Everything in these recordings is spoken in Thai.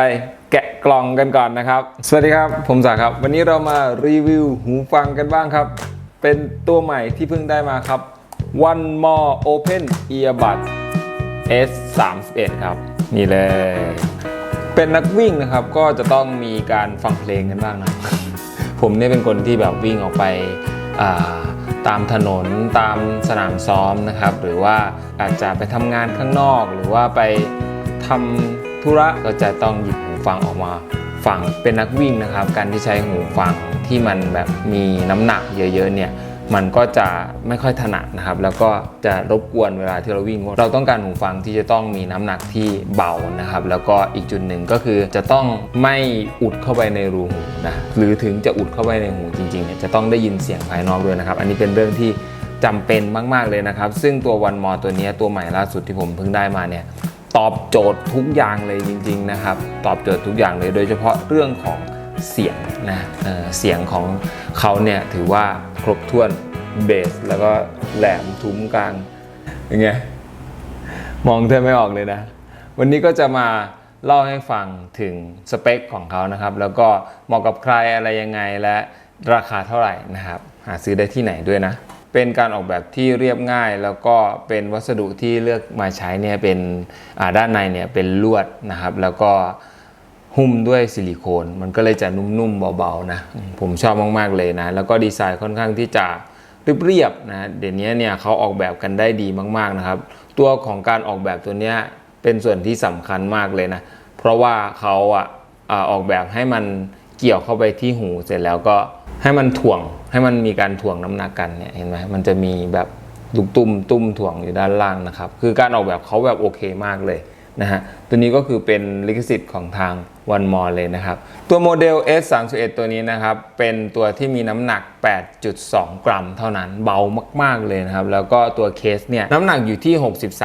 ไปแกะกล่องกันก่อนนะครับ สวัสดีครับ ผมสาครับ วันนี้เรามารีวิวหูฟังกันบ้างครับ เป็นตัวใหม่ที่เพิ่งได้มาครับ One More Open Earbud S 3 1ครับ นี่เลย เป็นนักวิ่งนะครับ ก็จะต้องมีการฟังเพลงกันบ้างนะ ผมเนี่ยเป็นคนที่แบบวิ่งออกไปาตามถนนตามสนามซ้อมนะครับ หรือว่าอาจจะไปทำงานข้างนอก หรือว่าไปทำ ธุระก็จะต้องหยิบหูฟังออกมาฟังเป็นนักวิ่งนะครับ การที่ใช้หูฟังที่มันแบบมีน้ำหนักเยอะๆเนี่ยมันก็จะไม่ค่อยถนัดนะครับ แล้วก็จะรบกวนเวลาที่เราวิ่ง เราต้องการหูฟังที่จะต้องมีน้ำหนักที่เบานะครับ แล้วก็อีกจุดหนึ่งก็คือจะต้องไม่อุดเข้าไปในรูหูนะหรือถึงจะอุดเข้าไปในหูจริงๆเนี่ยจะต้องได้ยินเสียงภายนอกด้วยนะครับ อันนี้เป็นเรื่องที่จำเป็นมาก ๆเลยนะครับ ซึ่งตัววันมอตัวนี้ตัวใหม่ล่าสุดที่ผมเพิ่งได้มาเนี่ย ตอบโจทย์ทุกอย่างเลยจริง ๆ นะครับ ตอบโจทย์ทุกอย่างเลย โดยเฉพาะเรื่องของเสียงนะเเสียงของเขาเนี่ยถือว่าครบถ้วนเบสแล้วก็แหลมทุ้มกลางยังไงมองแทบไม่ออกเลยนะ วันนี้ก็จะมาเล่าให้ฟังถึงสเปคของเขานะครับ แล้วก็เหมาะกับใครอะไรยังไงและราคาเท่าไหร่นะครับ หาซื้อได้ที่ไหนด้วยนะ เป็นการออกแบบที่เรียบง่าย แล้วก็เป็นวัสดุที่เลือกมาใช้เนี่ยเป็นด้านในเนี่ยเป็นลวดนะครับ แล้วก็หุ้มด้วยซิลิโคน มันก็เลยจะนุ่มๆเบาๆนะผมชอบมากๆเลยนะ แล้วก็ดีไซน์ค่อนข้างที่จะเรียบๆนะเดี๋ยวนี้เนี่ยเขาออกแบบกันได้ดีมากๆนะครับ ตัวของการออกแบบตัวเนี้ยเป็นส่วนที่สำคัญมากเลยนะ เพราะว่าเขาอะอ่าออกแบบให้มันเกี่ยวเข้าไปที่หูเสร็จแล้วก็ให้มันถ่วง ให้มันมีการถ่วงน้ำหนักกันเนี่ยเห็นไหมมันจะมีแบบลูกตุ้มตุ้มถ่วงอยู่ด้านล่างนะครับ คือการออกแบบเขาแบบโอเคมากเลยนะฮะตัวนี้ก็คือเป็นลิขสิทธิ์ของทาง One More เลยนะครับ ตัวโมเดล S31 ตัวนี้นะครับ เป็นตัวที่มีน้ำหนัก 8.2 กรัมเท่านั้นเบามาก ๆ เลยนะครับ แล้วก็ตัวเคสเนี่ยน้ำหนักอยู่ที่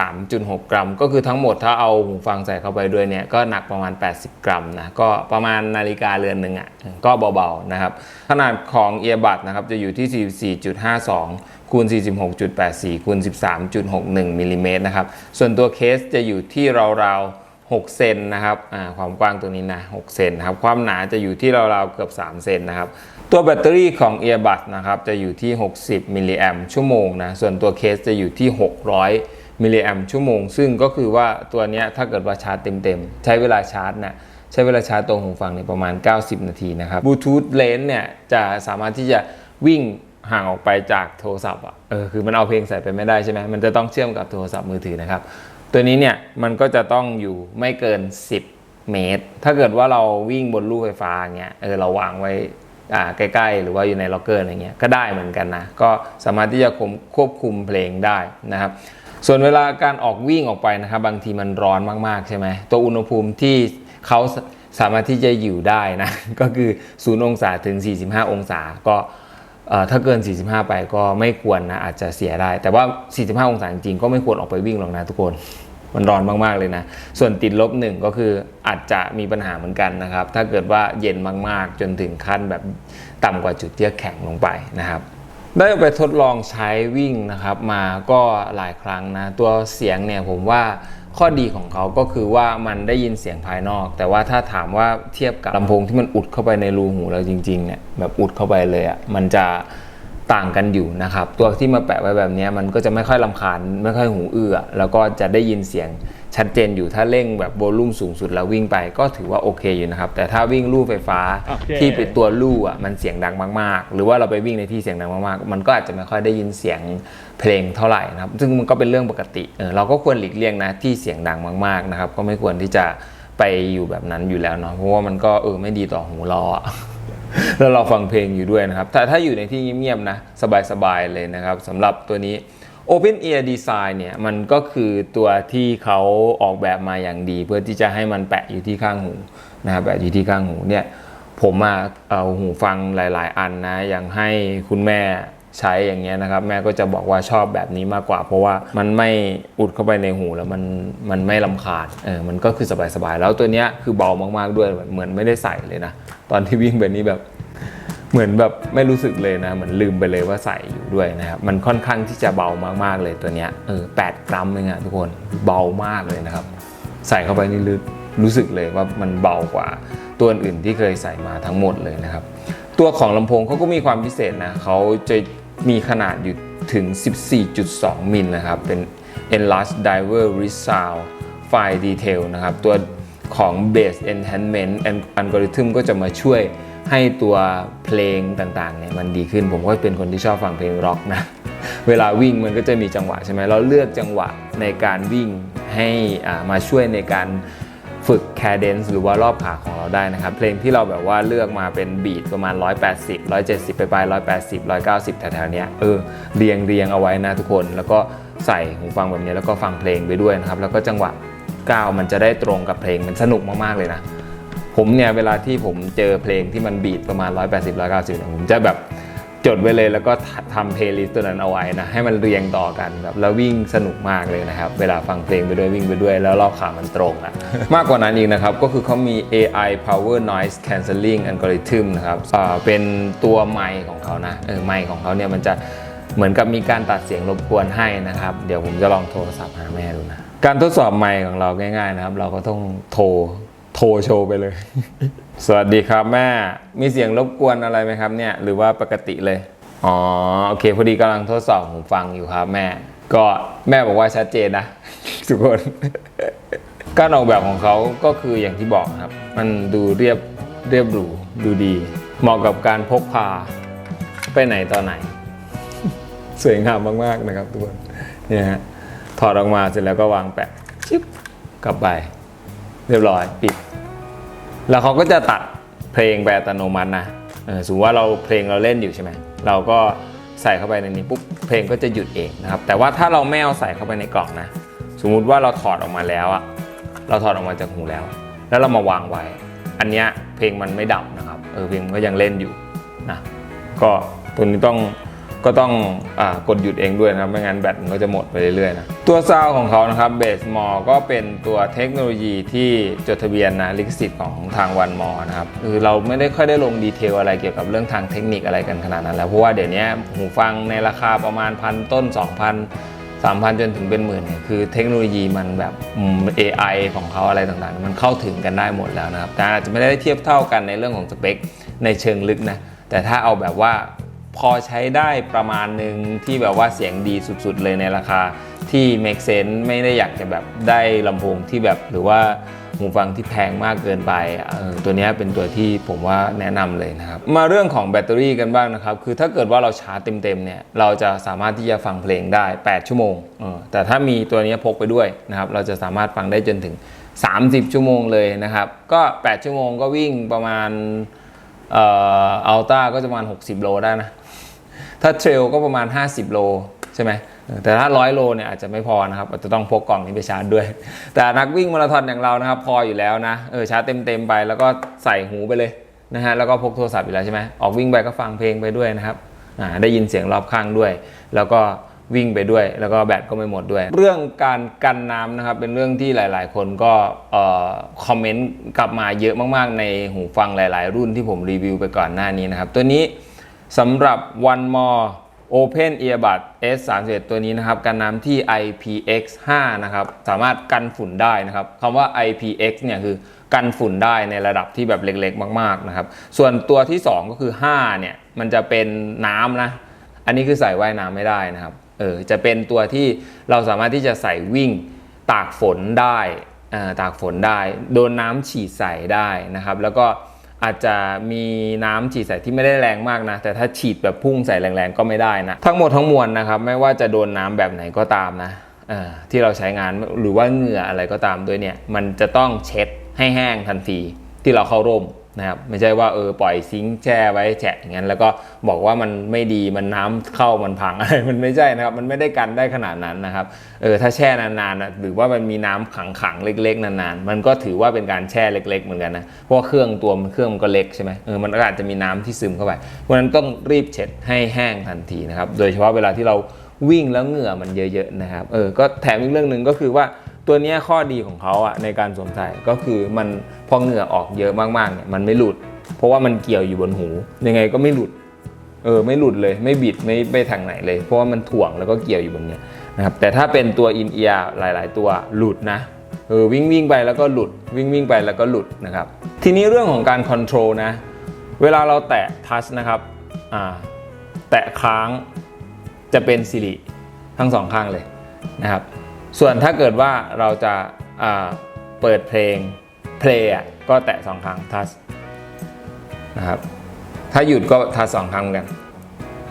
63.6 กรัม ก็คือทั้งหมดถ้าเอาหูฟังใส่เข้าไปด้วยเนี่ยก็หนักประมาณ 80 กรัมนะ ก็ประมาณนาฬิกาเรือนหนึ่งอะก็เบา ๆ นะครับ ขนาดของเอียบัดนะครับจะอยู่ที่ 44.52คูณ46.84คูณ13.61มิลลิเมตรนะครับส่วนตัวเคสจะอยู่ที่ราวๆ 6เซนนะครับความกว้างตัวนี้นะ6เซนครับความหนาจะอยู่ที่ราวๆเกือบ3เซนนะครับตัวแบตเตอรี่ของ Earbud นะครับจะอยู่ที่ 60มิลลิแอมชั่วโมงนะส่วนตัวเคสจะอยู่ที่ 600มิลลิแอมชั่วโมง ซึ่งก็คือว่าตัวนี้ถ้าเกิดว่าชาร์จเต็มๆ ใช้เวลาชาร์จนะใช้เวลาชาร์จตัวหูฟังในประมาณ 90 นาทีนะครับบลูทูธเลนเนี่ยจะสามารถที่จะวิ่งห่างออกไปจากโทรศัพท์อะเออคือมันเอาเพลงใส่ไปไม่ได้ใช่ไหมมันจะต้องเชื่อมกับโทรศัพท์มือถือนะครับ ตัวนี้เนี่ยมันก็จะต้องอยู่ไม่เกิน 10 เมตร ถ้าเกิดว่าเราวิ่งบนลู่ไฟฟ้าเงี้ยเออเราวางไว้อ่าใกล้ ๆ หรือว่าอยู่ในล็อกเกอร์อะไรเงี้ยก็ได้เหมือนกันนะก็สามารถที่จะควบควบคุมเพลงได้นะครับส่วนเวลาการออกวิ่งออกไปนะครับบางทีมันร้อนมากๆใช่ไหมตัวอุณหภูมิที่เขาสสามารถที่จะอยู่ได้นะก็คือ 0 องศาถึง 45 องศาก็ถ้าเกิน 45 ไปก็ไม่ควรนะอาจจะเสียได้ แต่ว่า 45 องศาจริงๆก็ไม่ควรออกไปวิ่งหรอกนะทุกคน มันร้อนมากๆเลยนะ ส่วนติดลบหนึ่งก็คืออาจจะมีปัญหาเหมือนกันนะครับ ถ้าเกิดว่าเย็นมากๆ จนถึงขั้นแบบต่ำกว่าจุดที่จะแข็งลงไปนะครับได้ไปทดลองใช้วิ่งนะครับมาก็หลายครั้งนะ ตัวเสียงเนี่ยผมว่าข้อดีของเขาก็คือว่ามันได้ยินเสียงภายนอก แต่ว่าถ้าถามว่าเทียบกับลำโพงที่มันอุดเข้าไปในรูหูเราจริงๆเนี่ยแบบอุดเข้าไปเลยอะ่ะมันจะ ต่างกันอยู่นะครับ ตัวที่มาแปะไว้แบบเนี้ยมันก็จะไม่ค่อยลำคาญไม่ค่อยหูอื้อแล้วก็จะได้ยินเสียงชัดเจนอยู่ถ้าเร่งแบบโวลูมสูงสุดแล้ววิ่งไปก็ถือว่าโอเคอยู่นะครับ แต่ถ้าวิ่งลู่ไฟฟ้าโอเคที่เป็นตัวลู่อะมันเสียงดังมากๆ หรือว่าเราไปวิ่งในที่เสียงดังมากๆ มันก็อาจจะไม่ค่อยได้ยินเสียงเพลงเท่าไหร่นะครับ ซึ่งมันก็เป็นเรื่องปกติเออเราก็ควรหลีกเลี่ยงนะที่เสียงดังมากๆนะครับ ก็ไม่ควรที่จะไปอยู่แบบนั้นอยู่แล้วเนาะเพราะว่ามันก็เออไม่ดีต่อหูเราอะ แล้วเราฟังเพลงอยู่ด้วยนะครับ แต่ถ้าอยู่ในที่เงียบๆนะ สบายๆเลยนะครับสำหรับตัวนี้ Open Ear Design เนี่ยมันก็คือตัวที่เขาออกแบบมาอย่างดี เพื่อที่จะให้มันแปะอยู่ที่ข้างหูนะครับแปะอยู่ที่ข้างหูเนี่ยผมมาเอาหูฟังหลาย ๆ อันนะอย่างให้คุณแม่ ใช้อย่างเงี้ยนะครับ แม่ก็จะบอกว่าชอบแบบนี้มากกว่า เพราะว่ามันไม่อุดเข้าไปในหูแล้วมันมันไม่ลำคาญเออมันก็คือสบายๆแล้วตัวเนี้ยคือเบามากๆด้วยเหมือนไม่ได้ใส่เลยนะ ตอนที่วิ่งไปนี้แบบเหมือนแบบไม่รู้สึกเลยนะ เหมือนลืมไปเลยว่าใส่อยู่ด้วยนะครับ มันค่อนข้างที่จะเบามากๆเลยตัวเนี้ยเออแปดกรัมเองอะทุกคนเบามากเลยนะครับ ใส่เข้าไปนี่ลึกรู้สึกเลยว่ามันเบากว่าตัวอื่นที่เคยใส่มาทั้งหมดเลยนะครับ ตัวของลำโพงเขาก็มีความพิเศษนะเขาจะ มีขนาดอยู่ถึง 14.2 มิลนะครับ เป็น Enlarged Diver Resound Fine Detail นะครับ ตัวของ Bass Enhancement and Algorithm ก็จะมาช่วยให้ตัวเพลงต่างๆเนี่ยมันดีขึ้น ผมก็เป็นคนที่ชอบฟังเพลงร็อกนะ เวลาวิ่งมันก็จะมีจังหวะใช่ไหมเราเลือกจังหวะในการวิ่งให้อ่ามาช่วยในการ ฝึก cadence หรือว่ารอบขาของเราได้นะครับ เพลงที่เราแบบว่าเลือกมาเป็นบีทประมาณ 180 170 ไปปลาย180 190 แถวๆเนี้ยเออเรียงเรียงเอาไว้นะทุกคน แล้วก็ใส่หูฟังแบบนี้แล้วก็ฟังเพลงไปด้วยนะครับ แล้วก็จังหวะก้าวมันจะได้ตรงกับเพลงมันสนุกมากๆเลยนะ ผมเนี่ยเวลาที่ผมเจอเพลงที่มันบีทประมาณ 180 190เนี่ยผมจะแบบ จดไว้เลยแล้วก็ทำเพลย์ลิสต์ตัวนั้นเอาไว้นะให้มันเรียงต่อกันแบบแล้ววิ่งสนุกมากเลยนะครับ เวลาฟังเพลงไปด้วยวิ่งไปด้วยแล้วรอบขามันตรงอะมากกว่านั้นอีกนะครับ ก็คือเขามี AI Power Noise Cancelling Algorithm นะครับอ่าเป็นตัวไมค์ของเขานะเออไมค์ของเขาเนี่ยมันจะเหมือนกับมีการตัดเสียงรบกวนให้นะครับ เดี๋ยวผมจะลองโทรศัพท์หาแม่ดูนะ การทดสอบไมค์ของเราง่ายๆนะครับ เราก็ต้องโทร ทรโชว์ไปเลย สวัสดีครับแม่ มีเสียงรบกวนอะไรไหมครับเนี่ย หรือว่าปกติเลย อ๋อ โอเค พอดีกำลังทดสอบหูฟังอยู่ครับแม่ ก็แม่บอกว่าชัดเจนนะ ทุกคน การออกแบบของเขาก็คืออย่างที่บอกครับ มันดูเรียบเรียบหรูดูดี เหมาะกับการพกพาไปไหนต่อไหน สวยงามมากๆนะครับทุกคนเนี่ยฮะถอดออกมาเสร็จแล้วก็วางแปะชิบกลับไป เรียบร้อยปิด แล้วเขาก็จะตัดเพลงไปอัตโนมัตินะสมมติว่าเราเพลงเราเล่นอยู่ใช่ไหมเราก็ใส่เข้าไปในนี้ปุ๊บเพลงก็จะหยุดเองนะครับ แต่ว่าถ้าเราไม่เอาใส่เข้าไปในกล่องนะ สมมุติว่าเราถอดออกมาแล้วอะเราถอดออกมาจากหูแล้ว แล้วเรามาวางไว้ อันเนี้ยเพลงมันไม่ดับนะครับเออเพลงมันก็ยังเล่นอยู่นะก็ตัวนี้ต้องก็ต้องอกดหยุดเองด้วยนะไม่งั้นแบตมันก็จะหมดไปเรื่อยๆนะ ตัวซาวของเขานะครับเบสมอก็เป็นตัวเทคโนโลยีที่จดทะเบียนนะลิขสิทธิ์ของทางวันมอนะครับคือเราไม่ได้ค่อยได้ลงดีเทลอะไรเกี่ยวกับเรื่องทางเทคนิคอะไรกันขนาดนั้นแล้วเพราะว่าเดี๋ยวนี้หูฟังในราคาประมาณพันต้น 2,000 3,000 จนถึงเป็นหมื่นเนี่ยคือเทคโนโลยีมันแบบอืม AI ของเขาอะไรต่างๆ มันเข้าถึงกันได้หมดแล้วนะครับแต่อาจจะไม่ได้เทียบเท่ากันในเรื่องของสเปคในเชิงลึกนะแต่ถ้าเอาแบบว่า พอใช้ได้ประมาณหนึ่งที่แบบว่าเสียงดีสุดๆ เลยในราคาที่ make sense ไม่ได้อยากจะแบบได้ลำโพงที่แบบหรือว่าหูฟังที่แพงมากเกินไปตัวนี้เป็นตัวที่ผมว่าแนะนำเลยนะครับ มาเรื่องของแบตเตอรี่กันบ้างนะครับ คือถ้าเกิดว่าเราชาร์จเต็มๆเนี่ย เราจะสามารถที่จะฟังเพลงได้ 8 ชั่วโมง แต่ถ้ามีตัวนี้พกไปด้วยนะครับ เราจะสามารถฟังได้จนถึง 30 ชั่วโมงเลยนะครับ ก็ 8 ชั่วโมงก็วิ่งประมาณเอ่ออัลต้าก็จะประมาณ 60 โลได้นะ ถ้าเทรลก็ประมาณ 50 โลใช่ไหมแต่ถ้า100โลเนี่ยอาจจะไม่พอนะครับอาจจะต้องพกกล่องนี้ไปชาร์จด้วย แต่นักวิ่งมาราธอนอย่างเรานะครับพออยู่แล้วนะเออชาร์จเต็มๆไปแล้วก็ใส่หูไปเลยนะฮะแล้วก็พกโทรศัพท์อยู่แล้วใช่ไหมออกวิ่งไปก็ฟังเพลงไปด้วยนะครับอ่าได้ยินเสียงรอบข้างด้วย แล้วก็วิ่งไปด้วย แล้วก็แบตก็ไม่หมดด้วย เรื่องการกันน้ำนะครับเป็นเรื่องที่หลาย ๆ คนก็เอ่อคอมเมนต์กลับมาเยอะมาก ๆ ในหูฟังหลาย ๆ รุ่นที่ผมรีวิวไปก่อนหน้านี้นะครับตัวนี้ สำหรับ One More Open Earbud S31 ตัวนี้นะครับกันน้ำที่ IPX5 นะครับสามารถกันฝุ่นได้นะครับคำว่า IPX เนี่ยคือกันฝุ่นได้ในระดับที่แบบเล็กๆ มากๆนะครับส่วนตัวที่ 2 ก็คือ 5 เนี่ยมันจะเป็นน้ำนะ อันนี้คือใส่ว่ายน้ำไม่ได้นะครับเออจะเป็นตัวที่เราสามารถที่จะใส่วิ่งตากฝนได้อ่าตากฝนได้ โดนน้ำฉีดใส่ได้นะครับ แล้วก็ อาจจะมีน้ำฉีดใส่ที่ไม่ได้แรงมากนะ แต่ถ้าฉีดแบบพุ่งใส่แรงๆ ก็ไม่ได้นะ ทั้งหมดทั้งมวลนะครับ ไม่ว่าจะโดนน้ำแบบไหนก็ตามนะที่เราใช้งานหรือว่าเหงื่ออะไรก็ตามด้วยเนี่ย มันจะต้องเช็ดให้แห้งทันทีที่เราเข้าร่ม นะครับไม่ใช่ว่าเออปล่อยซิงค์แช่ไว้แฉะอย่างนั้นแล้วก็บอกว่ามันไม่ดีมันน้ำเข้ามันพังอะไรมันไม่ใช่นะครับ มันไม่ได้กันได้ขนาดนั้นนะครับเออถ้าแช่นานๆหรือว่ามันมีน้ำขังๆเล็ก ๆ นานๆ มันก็ถือว่าเป็นการแช่เล็ก ๆ เหมือนกันนะเพราะเครื่องตัวมันเครื่องมันก็เล็กใช่ไหมเออมันก็อาจจะมีน้ำที่ซึมเข้าไปเพราะฉะนั้นต้องรีบเช็ดให้แห้งทันทีนะครับโดยเฉพาะเวลาที่เราวิ่งแล้วเหงื่อมันเยอะๆนะครับเออก็แถมอีกเรื่องหนึ่งก็คือว่า ตัวนี้ข้อดีของเขาอะในการสวมใส่ก็คือมันพอเหงื่อออกเยอะมากๆเนี่ยมันไม่หลุด เพราะว่ามันเกี่ยวอยู่บนหู ยังไงก็ไม่หลุดเออไม่หลุดเลยไม่บิดไม่ไปทางไหนเลย เพราะว่ามันถ่วงแล้วก็เกี่ยวอยู่บนเนี้ยนะครับแต่ถ้าเป็นตัวอินเอียร์หลาย ๆ ตัวหลุดนะเออวิ่งวิ่งไปแล้วก็หลุด วิ่งวิ่งไปแล้วก็หลุดนะครับทีนี้เรื่องของการคอนโทรลนะเวลาเราแตะทัชนะครับอ่าแตะค้างจะเป็นสิริทั้งสองข้างเลยนะครับ ส่วนถ้าเกิดว่าเราจะเปิดเพลงเพลงอะก็แตะสองครั้งทัชนะครับ ถ้าหยุดก็ทัชสองครั้งเหมือนกัน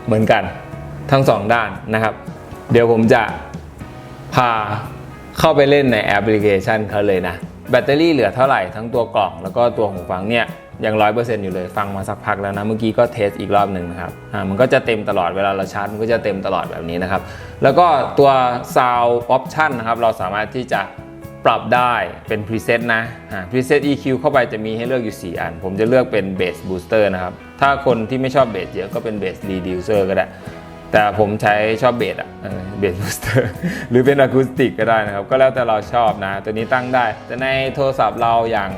เหมือนกันทั้งสองด้านนะครับ เดี๋ยวผมจะพาเข้าไปเล่นในแอปพลิเคชันเขาเลยนะ แบตเตอรี่เหลือเท่าไหร่ทั้งตัวกล่องแล้วก็ตัวหูฟังเนี่ย ยังร้อยเปอร์เซ็นต์อยู่เลยฟังมาสักพักแล้วนะเมื่อกี้ก็เทสอีกรอบหนึ่งนะครับอ่ามันก็จะเต็มตลอดเวลาเราชาร์จมันก็จะเต็มตลอดแบบนี้นะครับ แล้วก็ตัว Sound Option นะครับเราสามารถที่จะปรับได้เป็น Preset นะอ่า Preset EQ เข้าไปจะมีให้เลือกอยู่ 4 อัน ผมจะเลือกเป็น Bass Booster นะครับ ถ้าคนที่ไม่ชอบเบสเยอะก็เป็น Bass Reducer ก็ได้ แต่ผมใช้ชอบเบสอะเบสบูสเตอร์หรือเป็นอะคูสติกก็ได้นะครับ ก็แล้วแต่เราชอบนะ ตัวนี้ตั้งได้ แต่ในโทรศัพท์เราอย่าง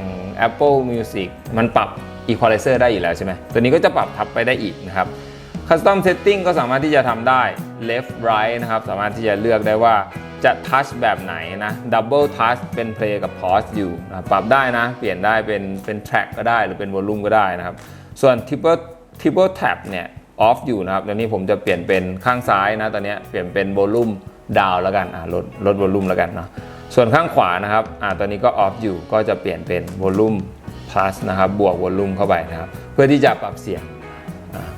Apple Music มันปรับ Equalizer ได้อยู่แล้วใช่ไหมตัวนี้ก็จะปรับทับไปได้อีกนะครับ Custom Setting ก็สามารถที่จะทำได้ Left Right นะครับ สามารถที่จะเลือกได้ว่าจะ touch แบบไหนนะ Double touch เป็น play กับ pause อยู่นะปรับได้นะ เปลี่ยนได้เป็นเป็น track ก็ได้หรือเป็น volume ก็ได้นะครับ ส่วน triple triple tap เนี่ยออฟอยู่นะครับตอนนี้ผมจะเปลี่ยนเป็นข้างซ้ายนะ ตอนนี้เปลี่ยนเป็นโวลูมดาวแล้วกันลดลดโวลูมแล้วกันเนาะ ส่วนข้างขวานะครับอ่าตอนนี้ก็ออฟอยู่ก็จะเปลี่ยนเป็นโวลูม plus นะครับบวกโวลูมเข้าไปนะครับ เพื่อที่จะปรับเสียง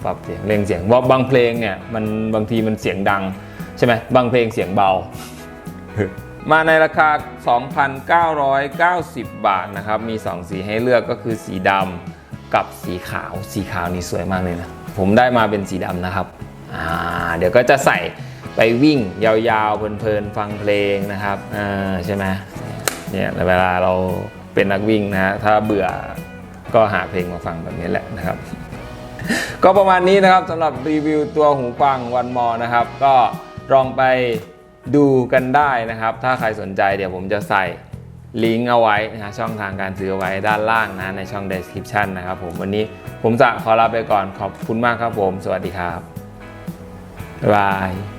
ปรับเสียงเร่งเสียงเพราะบางเพลงเนี่ยมันบางทีมันเสียงดังใช่ไหมบางเพลงเสียงเบา มาในราคา 2,990 บาทนะครับ มี 2 สีให้เลือกก็คือสีดำกับสีขาว สีขาวนี่สวยมากเลยนะ ผมได้มาเป็นสีดำนะครับอ่าเดี๋ยวก็จะใส่ ไปวิ่งยาวๆ เพลินๆ ฟังเพลงนะครับอ่าใช่ไหมเนี่ยเวลาเราเป็นนักวิ่งนะฮะถ้าเบื่อก็หาเพลงมาฟังแบบนี้แหละนะครับ ก็ประมาณนี้นะครับสำหรับรีวิวตัวหูฟังวันมอนะครับ ก็ลองไปดูกันได้นะครับ ถ้าใครสนใจเดี๋ยวผมจะใส่ลิงก์เอาไว้นะช่องทางการซื้อไว้ด้านล่างนะในช่อง description นะครับผมวันนี้ผมจะขอลาไปก่อนขอบคุณมากครับผม สวัสดีครับบ๊ายบาย